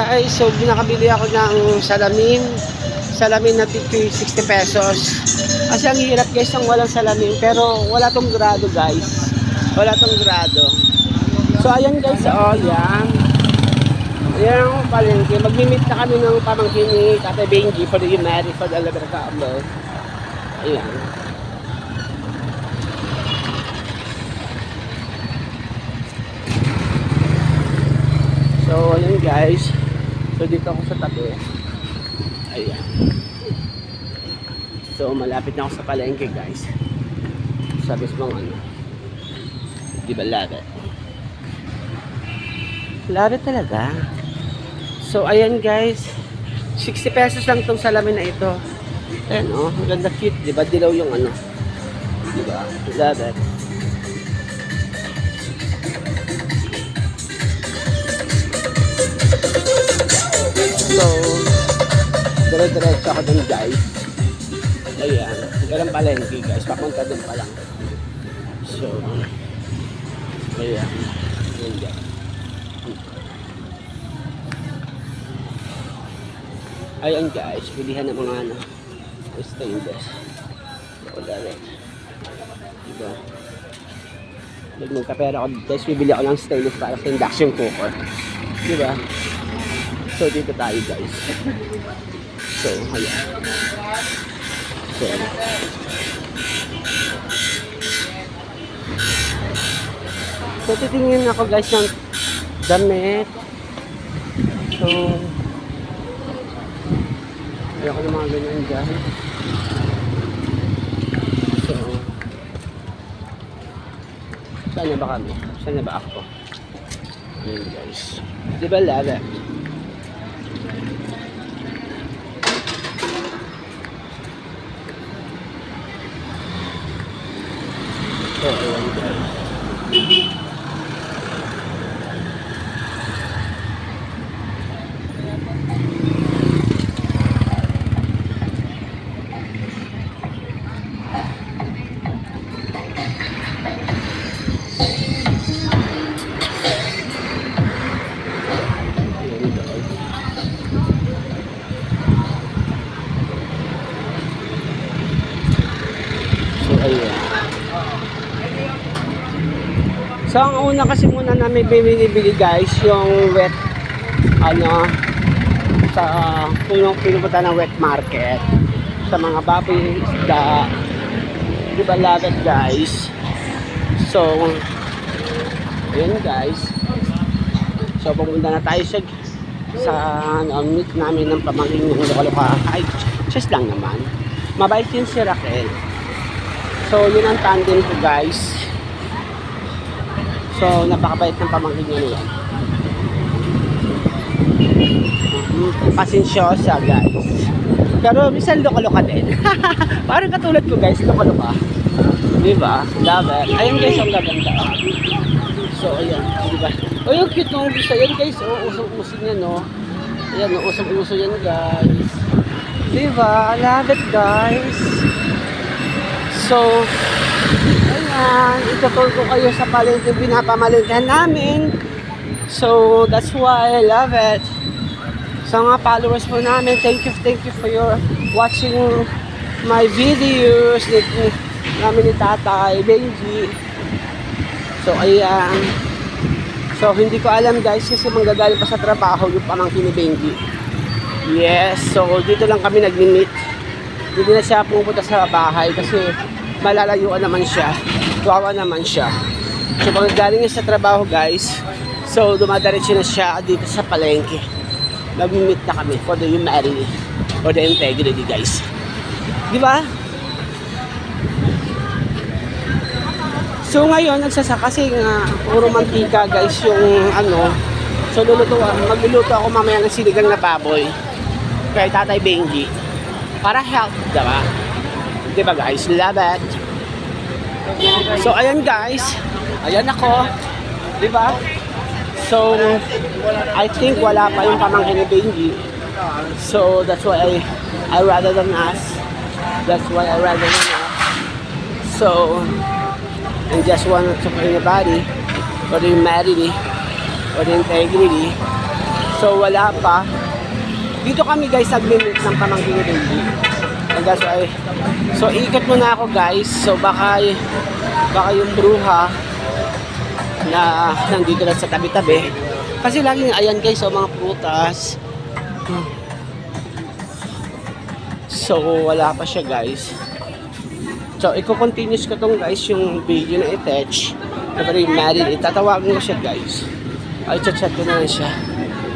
Ay, so nakabili ako ng salamin. Salamin na 50, 60 pesos. Kasi ang hirap guys ng walang salamin. Pero wala tong grado guys. Wala tong grado. So ayan guys, oh yan. Ayan ang palengke. Magmi-meet na kami ng pamangkin ni Tate Benji for the United for the Libertable. Ayan. So, ayan guys. So, dito ako sa tabi. Ayan. So, malapit na ako sa palengke guys. Sa mismong ano. Di ba lahat? Lahat talaga. So, ayan guys. 60 pesos lang tong salamin na ito. Ayan oh, ang ganda cute. Di ba? Dilaw yung ano. Di ba? Lahat. So, dire-diretso ako dun guys. Ayan. Ganun palengke guys. Papunta dun pa lang. So, ayan. Ayan guys. Ayan guys. Pilihan ng mga ano. Stainless. Wala rin. Diba? Pag magkapera ako guys, bibili ako ng stainless para sa induction cooker. Diba? So, dito tayo guys. So, ayan. So, so titingin ako guys ng damit. So, ayoko ng mga ganyan dyan. So, saan na ba kami? Saan na ba ako? Ayan guys. Di ba lala? So, ayan So, ang una kasi muna namin binibili guys, yung wet, ano, sa pinung pinupunta ng wet market. Sa mga baboy isda. Di ba love it guys? So yun guys. So pumunta na tayo sa sa ano, meet namin ng pamangkin ng Lokaloka. Kahit just lang naman. Mabait yun si Raquel. So yun ang tandem ko guys so napakabait ng pamangkin niya niya pasensyosa guys. Pero minsan loko-loka din. Parang katulad ko guys, loko-loka. Di ba? Love it. Ayun guys, ang gaganda. So, ayan. Di ba? Oh, yung cute nung gusto. Yan guys, oh, usong-uso niya, no? Ayan, oh, usong-uso yan guys. Di ba? Love it guys. So, ayan. Itutur ko kayo sa palengke pinapamalengkehan namin. So, that's why I love it. Sa mga followers po namin, thank you, thank you for your watching my videos ni, namin ni Tatay, Benji. So, ayan. So, hindi ko alam guys kasi manggagaling pa sa trabaho yung pamangkin ni Benji. Yes, so dito lang kami nag-meet. Hindi na siya pupunta sa bahay kasi malalayuan naman siya. Tuwawa naman siya. So, pag galing niya sa trabaho guys, so dumadiretso na siya dito sa palengke. Nag-meet na kami for the humanity for the integrity guys. Di ba? So ngayon nagsasa kasi nga puro mantika guys yung ano. So luluto magluluto ako mamaya ng sinigang na baboy kay tatay Benji para health di ba di ba guys love it so ayan guys ayan ako di ba So, I think wala pa yung pamangkin ni Benji. So, that's why I, I rather than ask. That's why I rather than ask. So, and just want to support the body, for the humanity, for the integrity. So wala pa. Dito kami guys nag-limit ng pamangkin ni baby. And that's why, so ikot muna ako guys. So baka, baka yung bruha na nandito lang sa tabi-tabi. Kasi laging ayan guys, so mga prutas. So wala pa siya guys. So, i-continuous ko tong guys, yung video na i-touch. Pero married, itatawagin ko siya guys. Ay, chat-chat ko na lang siya.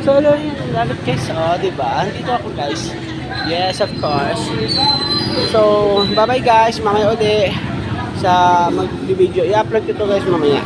So, hello yun, lagot guys. Oh, di ba? Andito ako guys. Yes, of course. So, bye-bye guys. Mamaya uli sa mag-video. I-upload ko to guys mamaya.